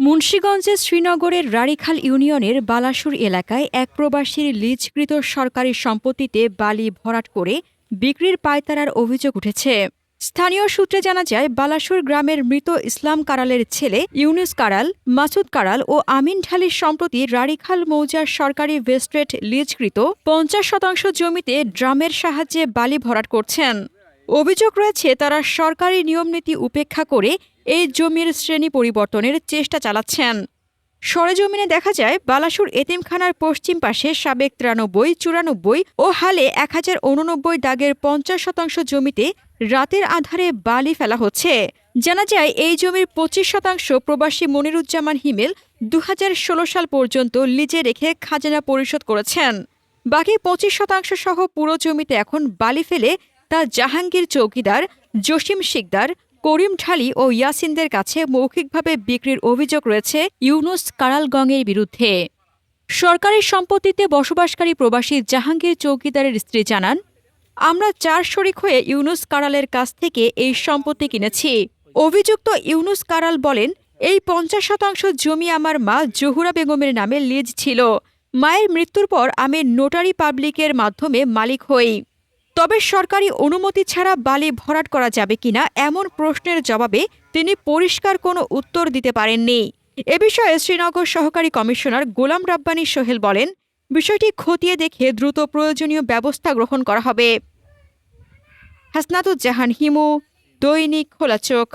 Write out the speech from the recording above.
মুন্সীগঞ্জের শ্রীনগরের রাড়িখাল ইউনিয়নের বালাসুর এলাকায় এক প্রবাসীর লিজকৃত সরকারি সম্পত্তিতে বালি ভরাট করে বিক্রির পায়তারার অভিযোগ উঠেছে। স্থানীয় সূত্রে জানা যায়, বালাসুর গ্রামের মৃত ইসলাম কারালের ছেলে ইউনুস কারাল, মাসুদ কারাল ও আমিন ঢালির সম্প্রতি রাড়িখাল মৌজার সরকারি ভেস্ট্রেট লিজকৃত পঞ্চাশ শতাংশ জমিতে ড্রামের সাহায্যে বালি ভরাট করছেন। অভিযোগ রয়েছে, তারা সরকারি নিয়মনীতি উপেক্ষা করে এই জমির শ্রেণি পরিবর্তনের চেষ্টা চালাচ্ছেন। সরেজমিনে দেখা যায়, বালাসুর এতিমখানার পশ্চিম পাশে সাবেক তিরানব্বই, চুরানব্বই ও হালে এক হাজার উননব্বই দাগের পঞ্চাশ শতাংশ জমিতে রাতের আধারে বালি ফেলা হচ্ছে। জানা যায়, এই জমির পঁচিশ শতাংশ প্রবাসী মনিরুজ্জামান হিমেল দু হাজার ষোলো সাল পর্যন্ত লিজে রেখে খাজনা পরিশোধ করেছেন। বাকি পঁচিশ শতাংশ সহ পুরো জমিতে এখন বালি ফেলে তা জাহাঙ্গীর চৌকিদার, জসিম শিকদার, করিম ঢালি ও ইয়াসিনদের কাছে মৌখিকভাবে বিক্রির অভিযোগ রয়েছে ইউনুস কারালগংয়ের বিরুদ্ধে। সরকারের সম্পত্তিতে বসবাসকারী প্রবাসী জাহাঙ্গীর চৌকিদারের স্ত্রী জানান, আমরা চার শরিক হয়ে ইউনুস কারালের কাছ থেকে এই সম্পত্তি কিনেছি। অভিযুক্ত ইউনুস কারাল বলেন, এই পঞ্চাশ শতাংশ জমি আমার মা জহুরা বেগমের নামে লিজ ছিল। মায়ের মৃত্যুর পর আমি নোটারি পাবলিকের মাধ্যমে মালিক হই। তবে সরকারি অনুমতি ছাড়া বালি ভরাট করা যাবে কিনা এমন প্রশ্নের জবাবে তিনি পরিষ্কার কোনো উত্তর দিতে পারেননি। এ বিষয়ে শ্রীনগর সহকারী কমিশনার গোলাম রাব্বানী সোহেল বলেন, বিষয়টি খতিয়ে দেখে দ্রুত প্রয়োজনীয় ব্যবস্থা গ্রহণ করা হবে। হাসনাতুজ্জাহান হিমু, দৈনিক খোলা চোখ।